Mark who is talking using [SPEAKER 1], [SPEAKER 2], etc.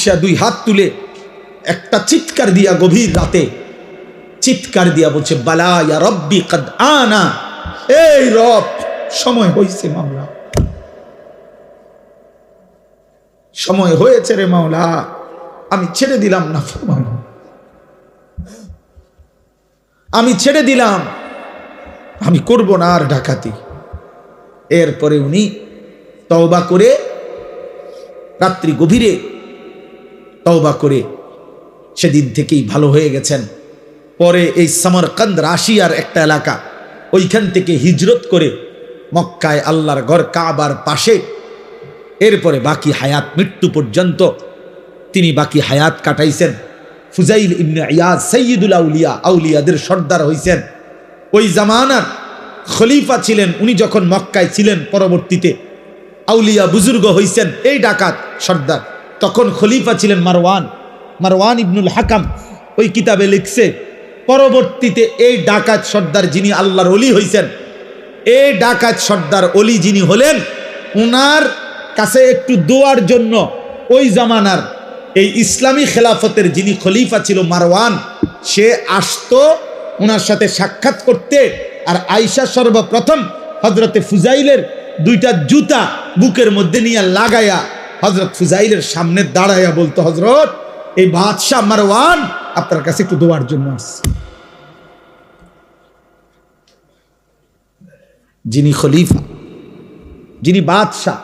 [SPEAKER 1] আইসা দুই হাত তুলে একটা চিৎকার দিয়া গভীর রাতে চিৎকার দিয়া বলছে, বালা ইয়া রব্বি কদ আনা। এই রব, সময় হয়েছে মামলা সময় হয়েছে রে মাওলা, আমি ছেড়ে দিলাম না ফরমান আমি ছেড়ে দিলাম, আমি করব না আর ডাকাতি। এরপরে উনি তওবা করে রাত্রি গভীরে তওবা করে সেদিন থেকেই ভালো হয়ে গেছেন। পরে এই সামরকান্দ রাশিয়ার একটা এলাকা, ওইখান থেকে হিজরত করে মক্কায় আল্লাহর ঘর কাবার পাশে, এরপরে বাকি হায়াত মৃত্যু পর্যন্ত তিনি বাকি হায়াত কাটাইছেন। ফুজাইল ইবনে ইয়াজ সৈয়দুল আউলিয়া, আউলিয়াদের সর্দার হইছেন। ওই জামানার খলিফা ছিলেন, উনি যখন মক্কায় ছিলেন পরবর্তীতে, আউলিয়া বুজুর্গ হইছেন, এই ডাকাত সর্দার। তখন খলিফা ছিলেন মারওয়ান। মারওয়ান ইবনুল হাকাম ওই কিতাবে লিখছে, পরবর্তীতে এই ডাকাত সর্দার যিনি আল্লাহর অলি হইছেন, এই ডাকাত সর্দার অলি যিনি হলেন, উনার কাছে একটু দোয়ার জন্য ওই জামানার এই ইসলামী খেলাফতের যিনি খলিফা ছিল মারওয়ান, সে আসতো ওনার সাথে সাক্ষাৎ করতে। আর আইসা সর্বপ্রথম হজরতে ফুজাইলের দুইটা জুতা বুকের মধ্যে নিয়ে লাগায়া হজরত ফুজাইলের সামনে দাঁড়াইয়া বলতো হজরত এই বাদশাহ মারওয়ান আপনার কাছে একটু দোয়ার জন্য আসছে। যিনি খলিফা, যিনি বাদশাহ